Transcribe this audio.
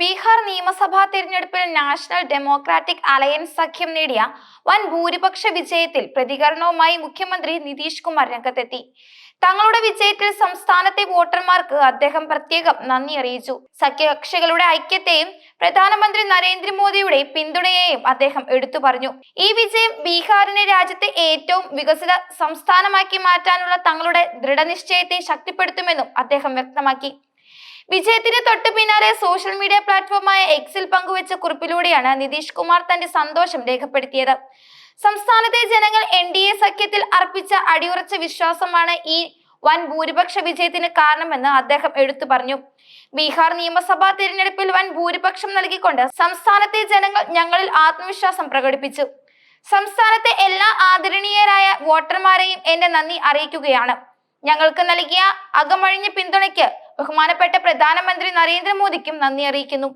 ബീഹാർ നിയമസഭാ തിരഞ്ഞെടുപ്പിൽ national democratic alliance സഖ്യം നേടിയ വൻ ഭൂരിപക്ഷ വിജയത്തിൽ പ്രതികരണവുമായി മുഖ്യമന്ത്രി നിതീഷ് കുമാർ രംഗത്തെത്തി. തങ്ങളുടെ വിജയത്തിൽ സംസ്ഥാനത്തെ വോട്ടർമാർക്ക് അദ്ദേഹം പ്രത്യേകം നന്ദി അറിയിച്ചു. സഖ്യകക്ഷികളുടെ ഐക്യത്തെയും പ്രധാനമന്ത്രി നരേന്ദ്രമോദിയുടെ പിന്തുണയെയും അദ്ദേഹം എടുത്തു പറഞ്ഞു. ഈ വിജയം ബീഹാറിനെ രാജ്യത്തെ ഏറ്റവും വികസിത സംസ്ഥാനമാക്കി മാറ്റാനുള്ള തങ്ങളുടെ ദൃഢനിശ്ചയത്തെ ശക്തിപ്പെടുത്തുമെന്നും അദ്ദേഹം വ്യക്തമാക്കി. വിജയത്തിന് തൊട്ടു പിന്നാലെ സോഷ്യൽ മീഡിയ പ്ലാറ്റ്ഫോമായ എക്സിൽ പങ്കുവച്ച കുറിപ്പിലൂടെയാണ് നിതീഷ് കുമാർ തന്റെ സന്തോഷം രേഖപ്പെടുത്തിയത്. സംസ്ഥാനത്തെ ജനങ്ങൾ എൻ ഡി എ സഖ്യത്തിൽ അർപ്പിച്ച അടിയുറച്ച വിശ്വാസമാണ് ഈ വൻ ഭൂരിപക്ഷ വിജയത്തിന് കാരണമെന്ന് അദ്ദേഹം എടുത്തു പറഞ്ഞു. ബീഹാർ നിയമസഭാ തിരഞ്ഞെടുപ്പിൽ വൻ ഭൂരിപക്ഷം നൽകിക്കൊണ്ട് സംസ്ഥാനത്തെ ജനങ്ങൾ ഞങ്ങളിൽ ആത്മവിശ്വാസം പ്രകടിപ്പിച്ചു. സംസ്ഥാനത്തെ എല്ലാ ആദരണീയരായ വോട്ടർമാരെയും എന്റെ നന്ദി അറിയിക്കുകയാണ്. ഞങ്ങൾക്ക് നൽകിയ അകമഴിഞ്ഞ പിന്തുണയ്ക്ക് ബഹുമാനപ്പെട്ട പ്രധാനമന്ത്രി നരേന്ദ്രമോദിക്കും നന്ദി അറിയിക്കുന്നു.